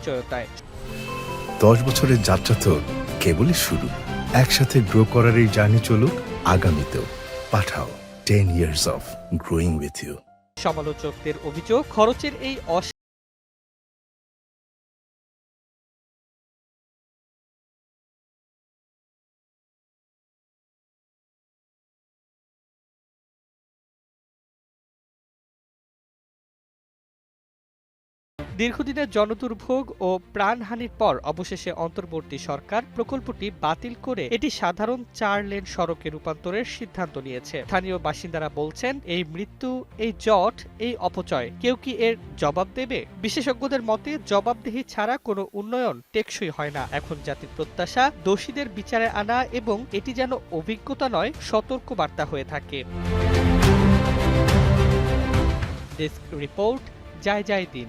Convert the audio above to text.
অনিশ্চয়তায় দশ বছরের যাত্রা তো কেবলই শুরু। একসাথে গ্রো করার এই জার্নি চলুক আগামীতেও। Pathao ten years of growing with you সমালোচকদের অভিযোগ খরচের এই দীর্ঘদিনের জনদুর্ভোগ ও প্রাণহানির পর অবশেষে অন্তর্বর্তী সরকার প্রকল্পটি বাতিল করে এটি সাধারণ চার লেন সড়কে রূপান্তরের সিদ্ধান্ত নিয়েছে। স্থানীয় বাসিন্দারা বলছেন, এই মৃত্যু, এই জট, এই অপচয় কেউ কি এর জবাব দেবে? বিশেষজ্ঞদের মতে, জবাবদিহি ছাড়া কোনো উন্নয়ন টেকসই হয় না। এখন জাতির প্রত্যাশা, দোষীদের বিচারে আনা এবং এটি যেন অভিজ্ঞতা নয় সতর্ক বার্তা হয়ে থাকে। ডেস্ক রিপোর্ট যায় যায় দিন।